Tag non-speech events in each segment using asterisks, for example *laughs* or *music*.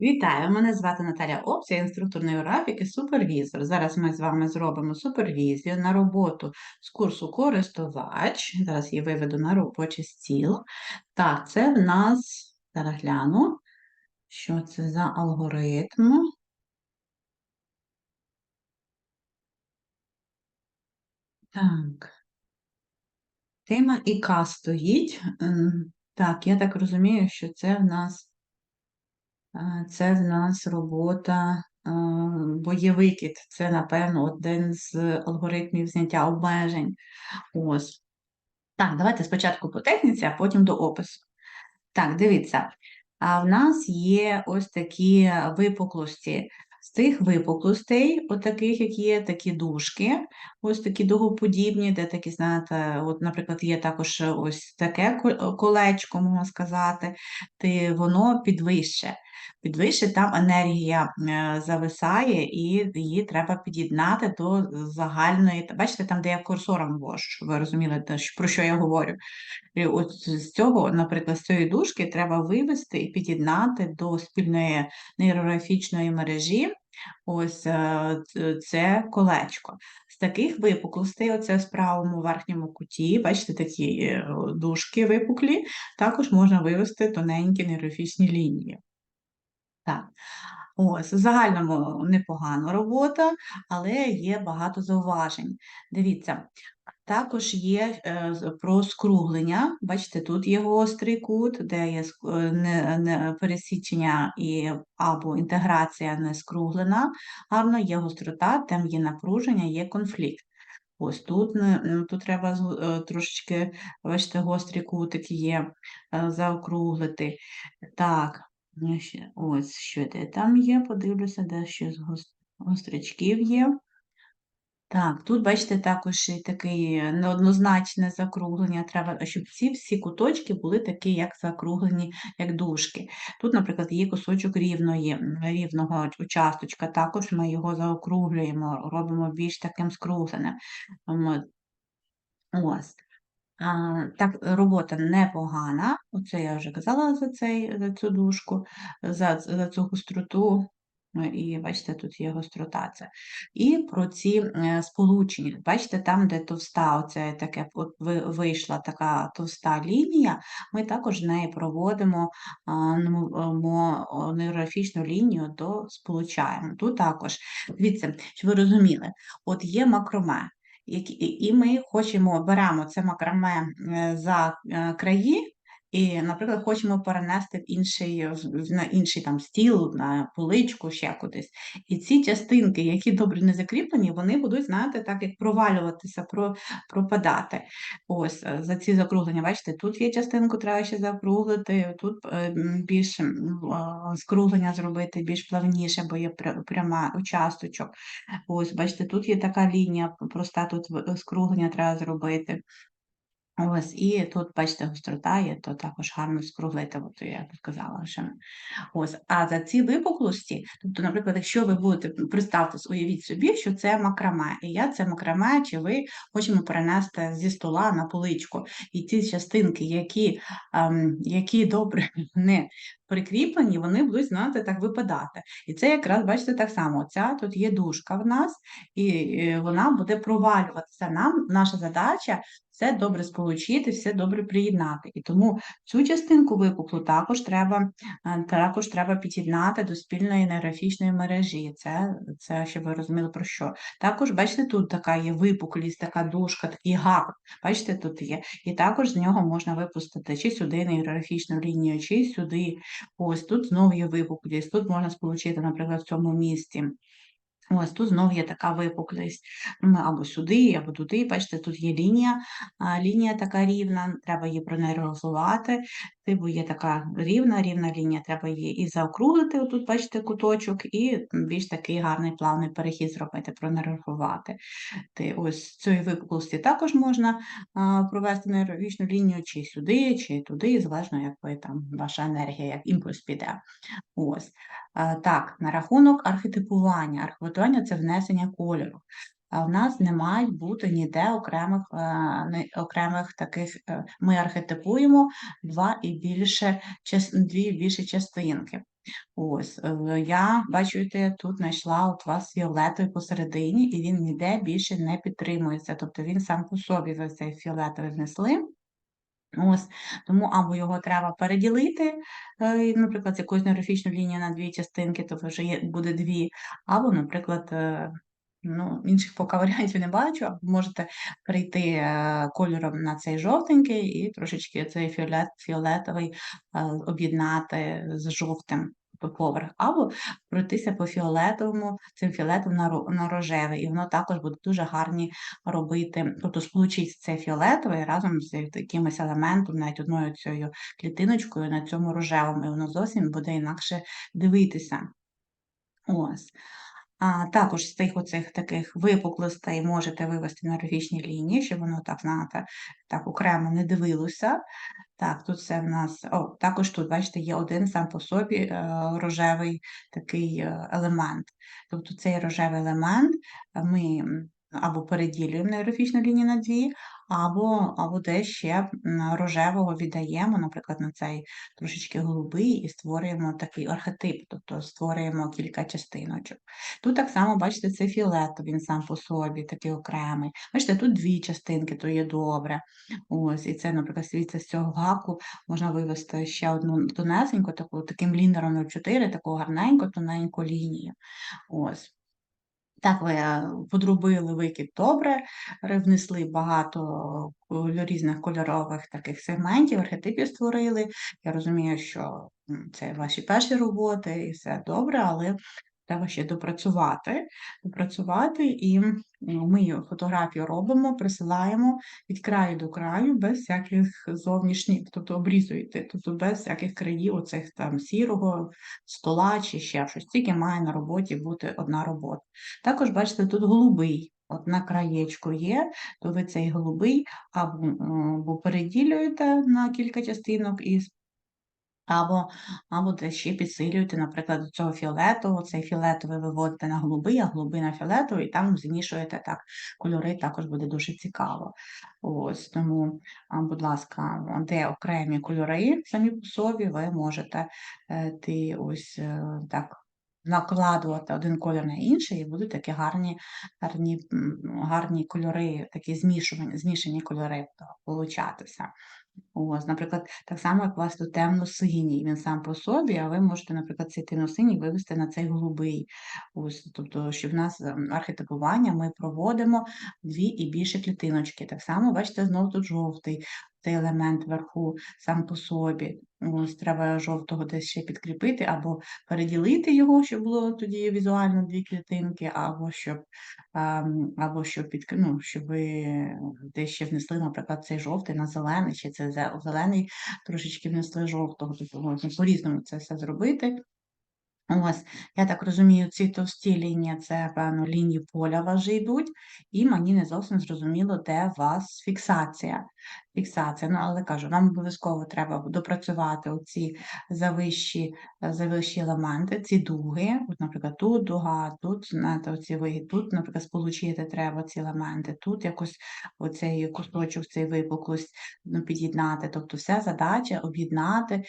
Вітаю! Мене звати Наталя Опс, я інструктор нейрографіки, супервізор. Зараз ми з вами зробимо супервізію на роботу з курсу користувач. Зараз я виведу на робочий стіл. Так, це в нас, зараз гляну, що це за алгоритм. Так. Тема ІК стоїть. Так, я так розумію, що це в нас це в нас робота бойовикіт. Це, напевно, один з алгоритмів зняття обмежень. Ось. Так, давайте спочатку по техніці, а потім до опису. Так, дивіться. А в нас є ось такі випуклості. З тих випуклостей, отаких, як є, такі дужки, ось такі дугоподібні, де такі, знаєте, от, наприклад, є також ось таке колечко, можна сказати, ти воно підвище. Підвище там енергія е, зависає, і її треба під'єднати до загальної. Бачите, там, де я курсором ввожу, щоб ви розуміли, про що я говорю. І от з цього, наприклад, з цієї дужки треба вивести і під'єднати до спільної нейрографічної мережі. Ось е, це колечко. Таких випуклостей, оце в правому верхньому куті, бачите, такі е, дужки випуклі, також можна вивести тоненькі нейрофічні лінії. Так. Ось, в загальному непогана робота, але є багато зауважень. Дивіться, також є е, про скруглення. Бачите, тут є гострий кут, де є е, пересічення і або інтеграція не скруглена, гарно є гострота, там є напруження, є конфлікт. Ось тут ну, тут треба е, трошечки, бачите, гострі кутики є, заокруглити. Так, Ось що де там є, подивлюся, де ще з гострячків є. Так, тут, бачите, також і таке неоднозначне закруглення. Треба, щоб ці всі куточки були такі, як закруглені, як дужки. Тут, наприклад, є кусочок рівної, рівного участочка, також ми його заокруглюємо, робимо більш таким скругленим. Ось. Так, робота непогана. Оце я вже казала за цей, за цю дужку, за за цю гостроту. Ну, і бачите, тут є гострота. Це. І про ці е, сполучення. Бачите, там, де товста, оце таке вийшла така товста лінія, ми також неї проводимо нейрографічну лінію до сполучаємо. Тут також, дивіться, щоб ви розуміли, от є макроме і ми хочемо беремо це макраме е, за е, краї, і, наприклад, хочемо перенести в інший на інший там стіл, на поличку, ще кудись. І ці частинки, які добре не закріплені, вони будуть, знаєте, так як провалюватися, про, пропадати. Ось е, за ці закруглення. Бачите, тут є частинку, треба ще закруглити, тут більш скруглення зробити, більш плавніше, бо є пряма участочок. Ось, бачите, тут є така лінія, проста тут скруглення треба зробити. Ось, і тут, бачите, гострота є, то також гарно скруглити, от я сказала вже. Ось, а за ці випуклості, тобто, наприклад, якщо ви будете представте, уявіть собі, що це макраме, і я це макраме, чи ви хочемо перенести зі стола на поличку. І ті частинки, які ем, які добре *laughs* не прикріплені, вони будуть, знаєте, так випадати. І це якраз, бачите, так само. Ця тут є дужка в нас, і вона буде провалюватися. Нам наша задача все добре сполучити, все добре приєднати. І тому цю частинку випуклу також треба е, також треба під'єднати до спільної нейрофічної мережі. Це, це щоб ви розуміли про що. Також, бачите, тут така є випуклість, така дужка, такий гак. Бачите, тут є. І також з нього можна випустити чи сюди нейрографічну лінію, чи сюди. Ось тут знову є випуклість. Тут можна сполучити, наприклад, в цьому місці. Ось тут знову є така випуклість. Або сюди, або туди. Бачите, тут є лінія, лінія така рівна, треба її пронейрозувати. Типу є така рівна, рівна лінія, треба її і заокруглити, отут, бачите, куточок, і більш такий гарний плавний перехід зробити, пронервувати. Ось з цієї випуклості також можна провести нейрогічну лінію чи сюди, чи туди, залежно, як ви там ваша енергія, як імпульс піде. Ось. Так, на рахунок архетипування. Архетипування це внесення кольору. А в нас не мають бути ніде окремих е, окремих таких. Е, ми архетипуємо два і більше дві і більше частинки. Ось, е, я бачите, тут знайшла от вас фіолетовий посередині, і він ніде більше не підтримується. Тобто він сам по собі ви цей фіолетовий внесли. Ось, тому або його треба переділити, е, наприклад, з якоюсь нейрофічною лінію на дві частинки, то вже є, буде дві, або, наприклад, е, ну, інших поки *laughs* варіантів не бачу, або можете прийти е, кольором на цей жовтенький і трошечки цей фіолет, фіолетовий об'єднати з жовтим поверх, або пройтися по фіолетовому, цим фіолетовим на, на рожевий, і воно також буде дуже гарні робити, тобто сполучити це фіолетове разом з якимось елементом, навіть одною цією клітиночкою на цьому рожевому, і воно зовсім буде інакше дивитися. Ось. А також з тих оцих таких випуклостей можете вивести на графічні лінії, щоб воно так, знаєте, так окремо не дивилося. Так, тут це в нас. О, також тут, бачите, є один сам по собі е, рожевий такий е, елемент. Тобто цей рожевий елемент ми або переділюємо на графічну лінію на дві, або, або десь ще рожевого віддаємо, наприклад, на цей трошечки голубий, і створюємо такий архетип, тобто створюємо кілька частиночок. Тут так само, бачите, це фіолетовий, він сам по собі, такий окремий. Бачите, тут дві частинки, то є добре. Ось, і це, наприклад, світло з цього гаку можна вивести ще одну тонесеньку, таку, таким лінером 04, таку гарненьку, тоненьку лінію. Ось. Так, ви е, подробили викид добре, ре- внесли багато кольо- різних кольорових таких сегментів, архетипів створили. Я розумію, що це ваші перші роботи і все добре, але треба ще допрацювати, допрацювати, і ми фотографію робимо, присилаємо від краю до краю, без всяких зовнішніх, тобто обрізуєте, тобто без всяких країв оцих там сірого стола чи ще щось. Тільки має на роботі бути одна робота. Також, бачите, тут голубий. От на краєчку є, то ви цей голубий або, або переділюєте на кілька частинок і або, або ще підсилюєте, наприклад, до цього фіолетового, цей фіолетовий виводите на голубий, а голубий на фіолетовий, і там змішуєте так кольори, також буде дуже цікаво. Ось тому, будь ласка, де окремі кольори самі по собі, ви можете е, ти ось е, так. Накладувати один колір на інший, і будуть такі гарні, гарні, гарні кольори, такі змішувані, змішані кольори получатися. Ось, наприклад, так само, як у вас тут темно-синій, він сам по собі, а ви можете, наприклад, цей темно-синій вивести на цей голубий. Ось, тобто, що в нас ем, архетипування ми проводимо дві і більше клітиночки. Так само, бачите, знову тут жовтий цей елемент вверху сам по собі. Ось треба жовтого десь ще підкріпити, або переділити його, щоб було тоді візуально дві клітинки, або щоб ем, або щоб під, ну, щоб ви десь ще внесли, наприклад, цей жовтий на зелений, чи це зелений трошечки внесли жовтого, тобто можна по-різному це все зробити. Ось, я так розумію, ці товсті лінії це, певно, лінії поля вже йдуть, і мені не зовсім зрозуміло, де у вас фіксація. Фіксація. Ну, але кажу, нам обов'язково треба допрацювати оці завищі, завищі елементи, ці дуги. От, наприклад, тут дуга, тут знаєте, оці вигід, тут, наприклад, сполучити треба ці елементи, тут якось оцей кусочок, цей випуклость ну, під'єднати. Тобто вся задача об'єднати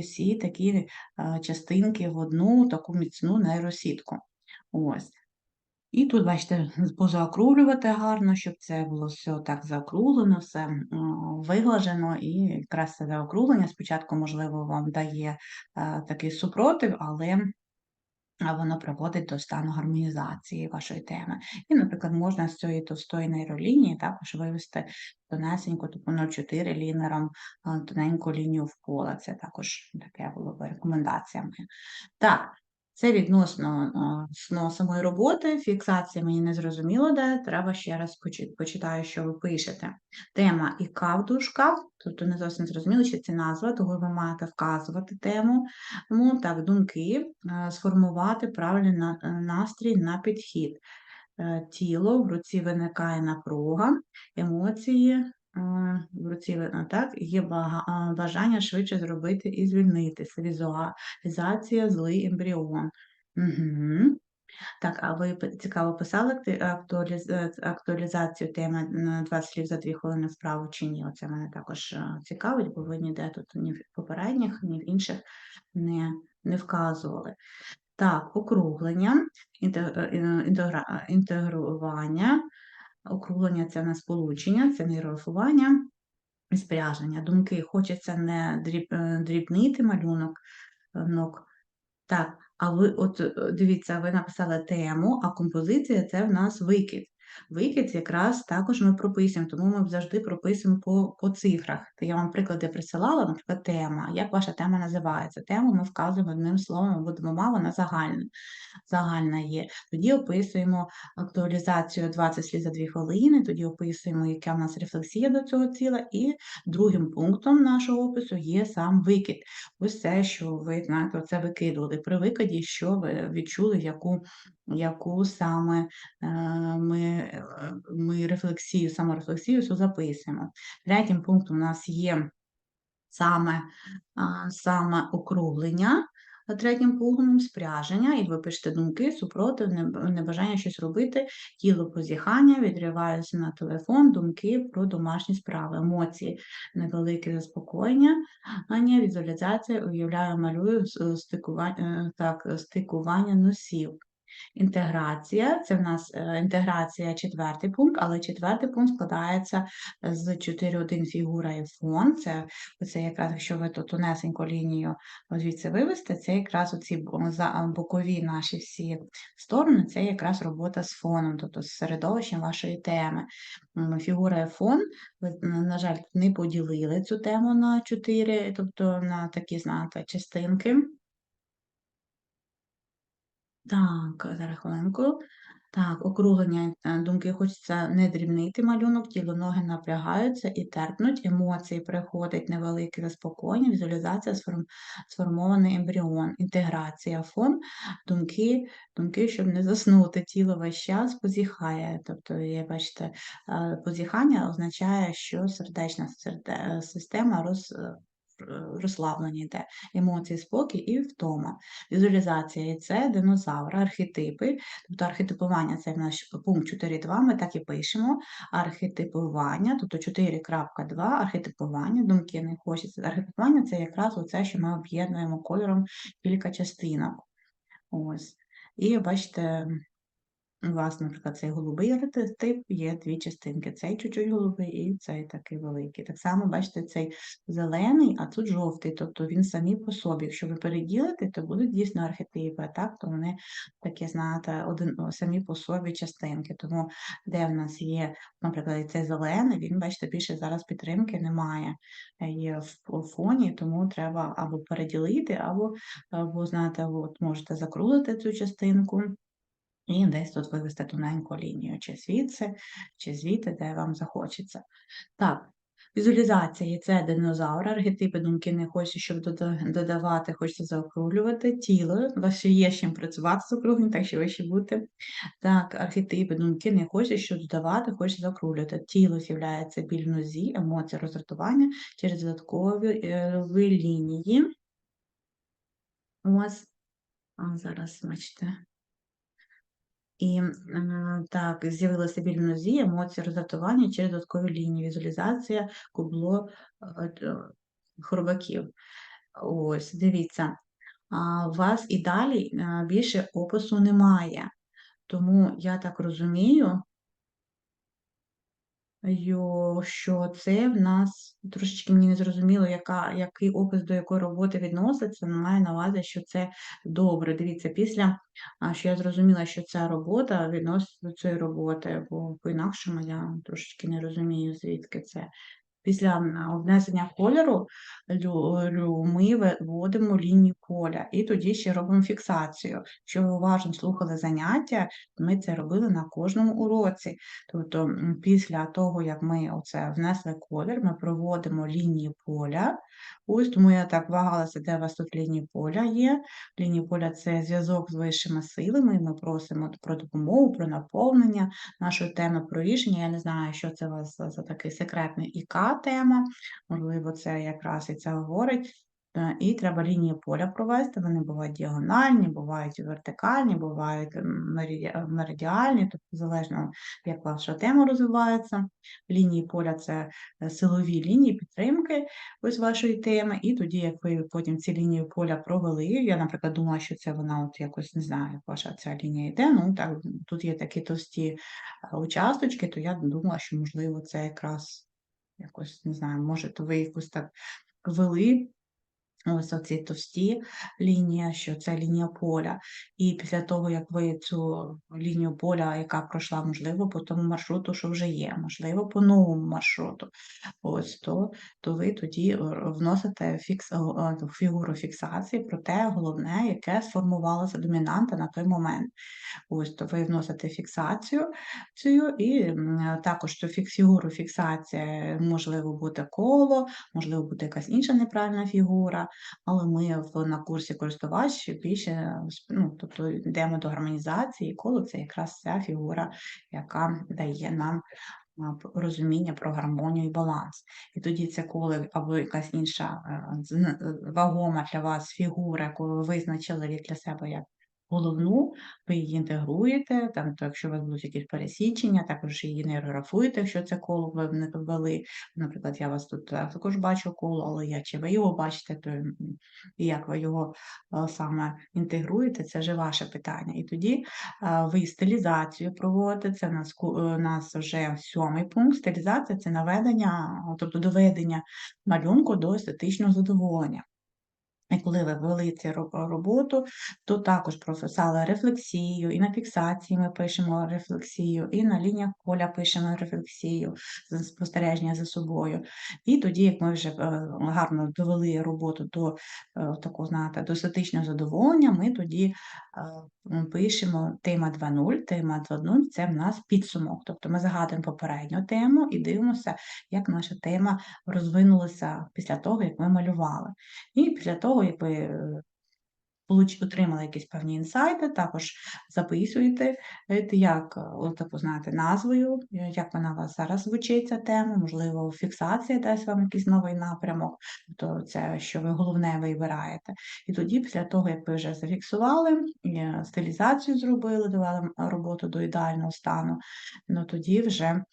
всі такі е, частинки в одну таку міцну нейросітку. Ось. І тут, бачите, позаокруглювати гарно, щоб це було все так заокруглено, все виглажено, і якраз це заокруглення спочатку, можливо, вам дає е, такий супротив, але воно приводить до стану гармонізації вашої теми. І, наприклад, можна з цієї товстої нейролінії також вивести тонесеньку, типу 0,4 лінером, тоненьку лінію в поле. Це також таке було б рекомендаціями. Так, це відносно ну, самої роботи, фіксація мені не зрозуміло, де треба ще раз почитаю, що ви пишете. Тема «Іка» в дужках, тобто не зовсім зрозуміло, що це назва, того ви маєте вказувати тему. Тому так, думки, сформувати правильний настрій на підхід. Е, Тіло, в руці виникає напруга, емоції, в руці ви- так, є бажання швидше зробити і звільнитися. Візуалізація, злий ембріон. Угу. Так, а ви цікаво писали актуаліз... е, актуалізацію теми 20 слів за 2 хвилини вправу чи ні? Оце мене також е, цікавить, бо ви ніде тут ні в попередніх, ні в інших не не вказували. Так, округлення, е, інтегра- інтегрування. Округлення це не сполучення, це не графування і спряження. Думки хочеться не дріб, е, дрібнити малюнок. е, нок. Так, а ви от е, дивіться, ви написали тему, а композиція це в нас викид. Викид якраз також ми прописуємо, тому ми завжди прописуємо по, по цифрах. То я вам приклади присилала, наприклад, тема. Як ваша тема називається? Тему ми вказуємо одним словом або двома, вона загальна загальна є. Тоді описуємо актуалізацію 20 слів за 2 хвилини, тоді описуємо, яка в нас рефлексія до цього ціла, і другим пунктом нашого опису є сам викид. Ось це, що ви знаєте, оце викидували. При викиді, що ви відчули, яку яку саме е, ми е, ми рефлексію, саморефлексію записуємо. Третім пунктом у нас є саме, саме округлення. Третім пунктом спряження, і ви пишете думки, супротив, небажання щось робити, тіло позіхання, відриваюся на телефон, думки про домашні справи, емоції, невелике заспокоєння, візуалізація, уявляю, малюю стикування, е, так, стикування носів. Інтеграція це в нас е, інтеграція четвертий пункт, але четвертий пункт складається з 4.1 фігура і фон. Це оце якраз, якщо ви тут тонесеньку лінію звідси вивести, це якраз оці бокові наші всі сторони, це якраз робота з фоном, тобто з середовищем вашої теми. Фігура і фон, ви, на жаль, не поділили цю тему на 4, тобто на такі, знаєте, частинки. Так, зараз хвилинку. Так, округлення е, думки хочеться не дрібнити малюнок, тіло ноги напрягаються і терпнуть, емоції приходить невелике заспокоєння, візуалізація, сформ... сформований ембріон, інтеграція, фон, думки, думки, щоб не заснути, тіло весь час позіхає. Тобто, є, бачите, е, позіхання означає, що сердечна система роз розслаблення йде, емоції, спокій і втома. Візуалізація це динозавра, архетипи, тобто архетипування це в нас пункт 4.2, ми так і пишемо. Архетипування, тобто 4.2, архетипування, думки не хочеться. Архетипування це якраз оце, що ми об'єднуємо кольором кілька частинок. Ось. І бачите, у вас, наприклад, цей голубий архетип є дві частинки. Цей чуть-чуть голубий і цей такий великий. Так само, бачите, цей зелений, а тут жовтий, тобто він самі по собі. Якщо ви переділите, то будуть дійсно архетипи, а так, то вони такі, знаєте, один, самі по собі частинки. Тому де в нас є, наприклад, цей зелений, він, бачите, більше зараз підтримки немає є в фоні, тому треба або переділити, або, або знаєте, от можете закрутити цю частинку. І десь тут вивести тоненьку лінію, чи звідси, чи звідти, де вам захочеться. Так, візуалізація це динозавр, архетипи думки не хочеться, щоб додавати, хочеться заокруглювати тіло, у вас ще є з чим працювати з округленням, так що ви ще будете. Так, архетипи думки не хочеться, щоб додавати, хочеться заокруглювати. Тіло з'являється біль нозі, емоції роздратування через додаткові е, лінії. Ось, а зараз, бачите. І так, з'явилася біль нозі, емоції роздратування через додаткові лінії, візуалізація кубло е, хробаків. Ось, дивіться, у вас і далі е, більше опису немає. Тому я так розумію, що це в нас трошечки мені не зрозуміло, яка, який опис до якої роботи відноситься, Не маю на увазі, що це добре. Дивіться, після що я зрозуміла, що ця робота відноситься до цієї роботи, бо по-інакшому я трошечки не розумію, звідки це. Після внесення кольору ми вводимо лінію поля і тоді ще робимо фіксацію. Якщо ви уважно слухали заняття, ми це робили на кожному уроці. Тобто, після того, як ми оце внесли колір, ми проводимо лінію поля. Ось тому я так вагалася, де у вас тут лінії поля є. Лінії поля це зв'язок з вищими силами. Ми просимо про допомогу, про наповнення нашої теми про рішення. Я не знаю, що це у вас за такий секретний Тема. Можливо, це якраз і це говорить. Е, І треба лінії поля провести. Вони бувають діагональні, бувають вертикальні, бувають е, меридіальні, тобто залежно, як ваша тема розвивається. Лінії поля це е, силові лінії підтримки ось вашої теми. І тоді, як ви потім ці лінії поля провели, я, наприклад, думала, що це вона от якось не знаю, як ваша ця лінія йде. Ну так, тут є такі товсті участочки, то я думала, що можливо це якраз якось не знаю, може, то ви якось так вели. Ось оці товсті лінії, що це лінія поля. І після того, як ви цю лінію поля, яка пройшла, можливо, по тому маршруту, що вже є, можливо, по новому маршруту, ось то, то ви тоді вносите фікс, фігуру фіксації про те, головне, яке сформувалося домінанта на той момент. Ось то ви вносите фіксацію цю, і також цю фігуру фіксації можливо бути коло, можливо бути якась інша неправильна фігура, але ми в, на курсі користувач більше ну, тобто йдемо до гармонізації, і коло це якраз ця фігура, яка дає нам розуміння про гармонію і баланс. І тоді це коли або якась інша е, е, вагома для вас фігура, яку ви визначили для себе як головну, ви її інтегруєте, там, то якщо у вас будуть якісь пересічення, також її нейрографуєте, якщо це коло ви не ввели. Наприклад, я вас тут також бачу коло, але я чи ви його бачите, то і як ви його саме інтегруєте, це вже ваше питання. І тоді ви стилізацію проводите, це у нас, е, у нас вже сьомий пункт. Стилізація це наведення, тобто доведення малюнку до естетичного задоволення. Коли ви ввели цю роботу, то також прописали рефлексію, і на фіксації ми пишемо рефлексію, і на лініях поля пишемо рефлексію, спостереження за собою. І тоді, як ми вже е, гарно довели роботу до е, такого, знаєте, до естетичного задоволення, ми тоді е, пишемо тема 2.0. Тема 2.0 це в нас підсумок. Тобто ми згадуємо попередню тему і дивимося, як наша тема розвинулася після того, як ми малювали. І після того, як ви е, отримали якісь певні інсайти, також записуєте, е, як е, от таку знаєте назвою, е, як вона у вас зараз звучить ця тема, можливо, фіксація дасть вам якийсь новий напрямок, то це що ви головне вибираєте. І тоді, після того, як ви вже зафіксували, е, стилізацію зробили, довели роботу до ідеального стану, ну тоді вже.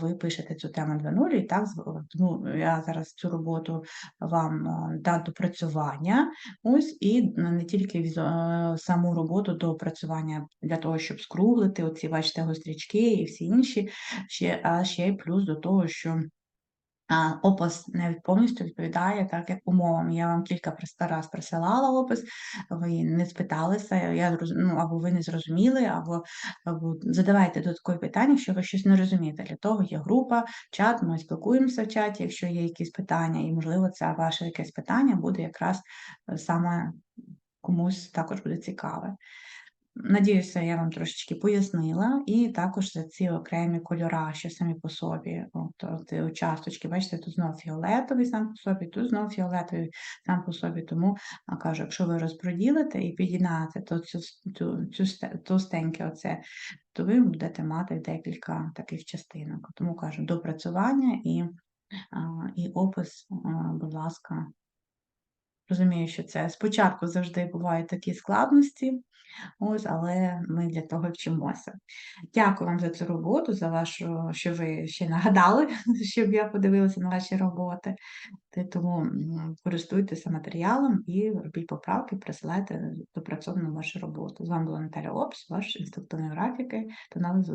Ви пишете цю тему 2.0 і так з- я зараз цю роботу вам е, дам допрацювання. Ось і не тільки е, саму роботу до опрацювання для того, щоб скруглити оці, бачите, гострічки і всі інші, ще, а ще й плюс до того, що опис не повністю відповідає так, як умовам. Я вам кілька раз присилала опис, ви не спиталися, я ну, або ви не зрозуміли, або, або задавайте додаткові питання, якщо ви щось не розумієте. Для того є група, чат, ми спілкуємося в чаті, якщо є якісь питання, і, можливо, це ваше якесь питання буде якраз е, саме комусь також буде цікаве. Надіюся, я вам трошечки пояснила, і також за ці окремі кольора, що самі по собі, ці участочки, бачите, тут знов фіолетовий сам по собі, тут знов фіолетовий сам по собі. Тому кажу, якщо ви розподілите і підігнаєте то цю, цю, цю сте- товстеньке оце, то ви будете мати декілька таких частинок. Тому кажу, допрацювання і, і опис, будь ласка. Розумію, що це спочатку завжди бувають такі складності, Ось, але ми для того вчимося. Дякую вам за цю роботу, за вашу, що ви ще нагадали, *laughs* щоб я подивилася на ваші роботи. Тому користуйтеся матеріалом і робіть поправки, присилайте допрацьовану вашу роботу. З вами була Наталя Опс, ваш інструктор графіки. До нових зустрічей.